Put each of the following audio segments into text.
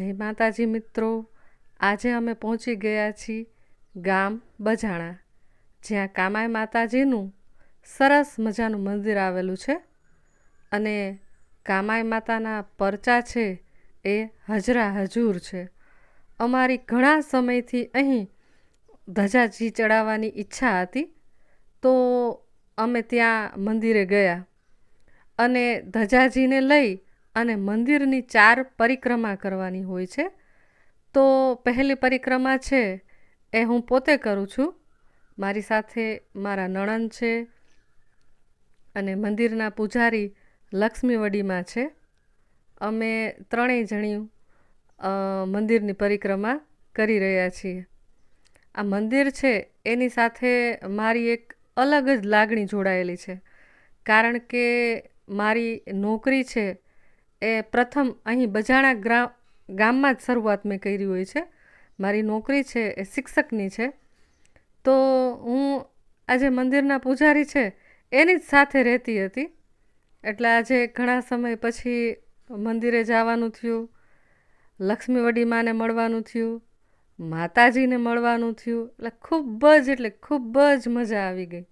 જય માતાજી મિત્રો. આજે અમે પહોંચી ગયા છીએ ગામ બજાણા, જ્યાં કામાઈ માતાજીનું સરસ મજાનું મંદિર આવેલું છે અને કામાય માતાના પરચા છે એ હજરા હજૂર છે. અમારી ઘણા સમયથી અહીં ધજાજી ચડાવવાની ઈચ્છા હતી, તો અમે ત્યાં મંદિરે ગયા અને ધજાજીને લઈ અને મંદિરની ચાર પરિક્રમા કરવાની હોય છે. તો પહેલી પરિક્રમા છે એ હું પોતે કરું છું. મારી સાથે મારા નણંદ છે અને મંદિરના પૂજારી લક્ષ્મીવડીમાં છે. અમે ત્રણેય જણીયું મંદિરની પરિક્રમા કરી રહ્યા છીએ. આ મંદિર છે એની સાથે મારી એક અલગ જ લાગણી જોડાયેલી છે. કારણ કે મારી નોકરી છે એ પ્રથમ અહીં બજાણા ગ્રા, ગામમાં જ શરૂઆત મેં કરી હોય છે. મારી નોકરી છે, એ શિક્ષકની છે. તો હું આજે મંદિરના પૂજારી છે, એની જ સાથે રહેતી હતી. એટલે આજે ઘણા સમય પછી મંદિરે જવાનું થયું, લક્ષ્મીવડી માને મળવાનું થયું, માતાજીને મળવાનું થયું. એટલે ખૂબ જ, એટલે ખૂબ જ મજા આવી ગઈ.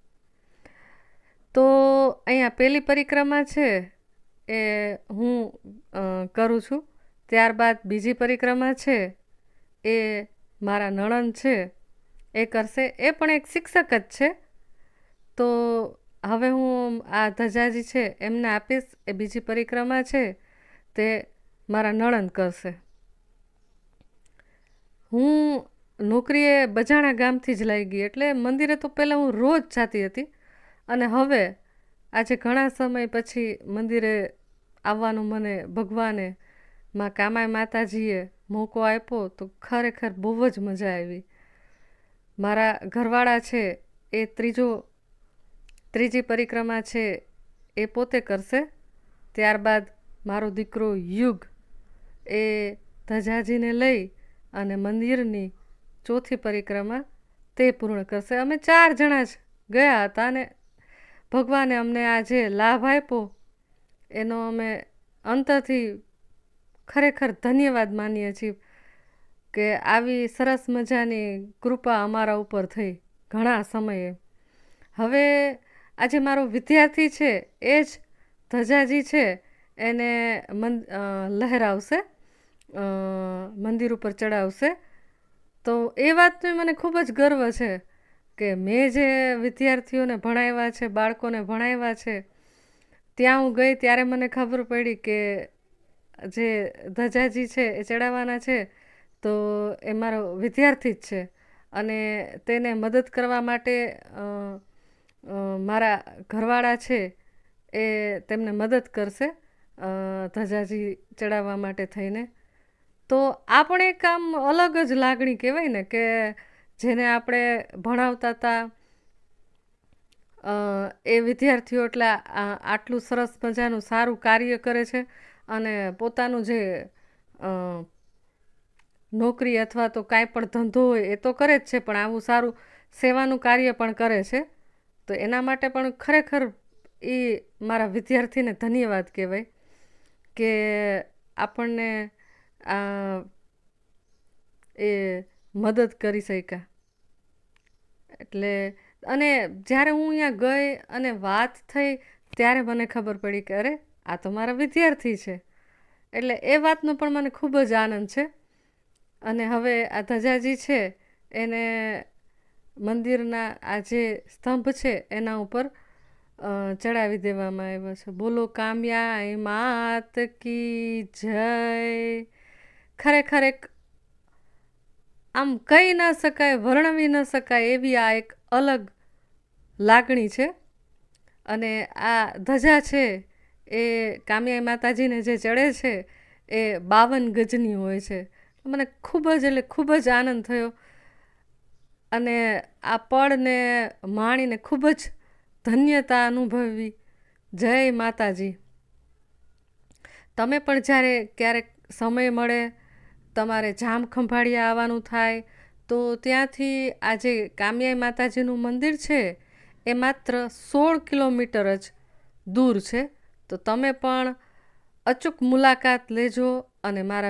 તો અહીંયા પહેલી પરિક્રમા છે એ હું કરું છું. ત્યારબાદ બીજી પરિક્રમા છે, એ મારા નણંદ છે, એ કરશે. એ પણ એક શિક્ષક જ છે. તો હવે હું આ ધજાજી છે, એમને આપીશ. એ બીજી પરિક્રમા છે, તે મારા નણંદ કરશે. હું નોકરીએ બજાણા ગામથી જ લઈ ગઈ, એટલે મંદિરે તો પહેલાં હું રોજ જતી હતી. અને હવે, આજે ઘણા સમય પછી મંદિરે આવવાનું મને ભગવાને માં કામાય માતાજીએ મોકો આપ્યો તો ખરેખર બહુ જ મજા આવી. મારા ઘરવાળા છે એ ત્રીજો, ત્રીજી પરિક્રમા છે એ પોતે કરશે. ત્યારબાદ મારો દીકરો યુગ એ ધજાજીને લઈ અને મંદિરની ચોથી પરિક્રમા તે પૂર્ણ કરશે. અમે ચાર જણા જ ગયા હતા અને ભગવાને અમને આ જે લાભ આપ્યો. એનો અમે અંતરથી ખરેખર ધન્યવાદ માનીએ છીએ કે આવી સરસ મજાની કૃપા અમારા ઉપર થઈ ઘણા સમયે. હવે આજે મારો વિદ્યાર્થી છે એ જ ધજાજી છે. એને મન લહેરાવશે મંદિર ઉપર ચડાવશે. તો એ વાતનો મને ખૂબ જ ગર્વ છે કે મેં જે વિદ્યાર્થીઓને ભણાવ્યા છે, બાળકોને ભણાવ્યા છે ત્યાં હું ગઈ ત્યારે મને ખબર પડી કે જે ધજાજી છે, એ ચડાવવાના છે, તો એ મારો વિદ્યાર્થી જ છે. અને તેને મદદ કરવા માટે મારા ઘરવાળા છે, એ તેમને મદદ કરશે ધજાજી ચડાવવા માટે થઈને. તો આ પણ એક આમ અલગ જ લાગણી કહેવાય ને, કે જેને આપણે ભણાવતા હતા એ વિદ્યાર્થીઓ એટલે આટલું સરસ મજાનું સારું કાર્ય કરે છે અને પોતાનું જે નોકરી અથવા તો કાંઈ પણ ધંધો હોય એ તો કરે જ છે, પણ આવું સારું સેવાનું કાર્ય પણ કરે છે. તો એના માટે પણ ખરેખર એ મારા વિદ્યાર્થીને ધન્યવાદ કહેવાય કે આપણને આ, એ મદદ કરી શક્યા. એટલે અને જ્યારે હું અહીંયા ગઈ અને વાત થઈ, ત્યારે મને ખબર પડી કે અરે, આ તો મારા વિદ્યાર્થી છે. એટલે એ વાતનો પણ મને ખૂબ જ આનંદ છે. અને હવે આ ધજાજી છે, એને મંદિરના આ જે સ્તંભ છે, એના ઉપર ચડાવી દેવામાં આવ્યો છે. બોલો કામ્યા માત કી જય. ખરેખર એક, આમ કહી ન શકાય, વર્ણવી ન શકાય એવી આ એક અલગ લાગણી છે. અને આ ધજા છે એ કામ્યાઈ માતાજીને જે ચડે છે એ બાવન ગજની હોય છે. મને ખૂબ જ એટલે ખૂબ જ આનંદ થયો. અને આ પળને માણીને ખૂબ જ ધન્યતા અનુભવી. જય માતાજી. તમે પણ જ્યારે ક્યારેક સમય મળે, તમારે જામ ખંભાળિયા આવવાનું થાય, તો ત્યાંથી આજે કામ્યાઈ માતાજીનું મંદિર છે એ માત્ર સોળ કિલોમીટર જ દૂર છે. તો તમે પણ અચૂક મુલાકાત લેજો અને મારા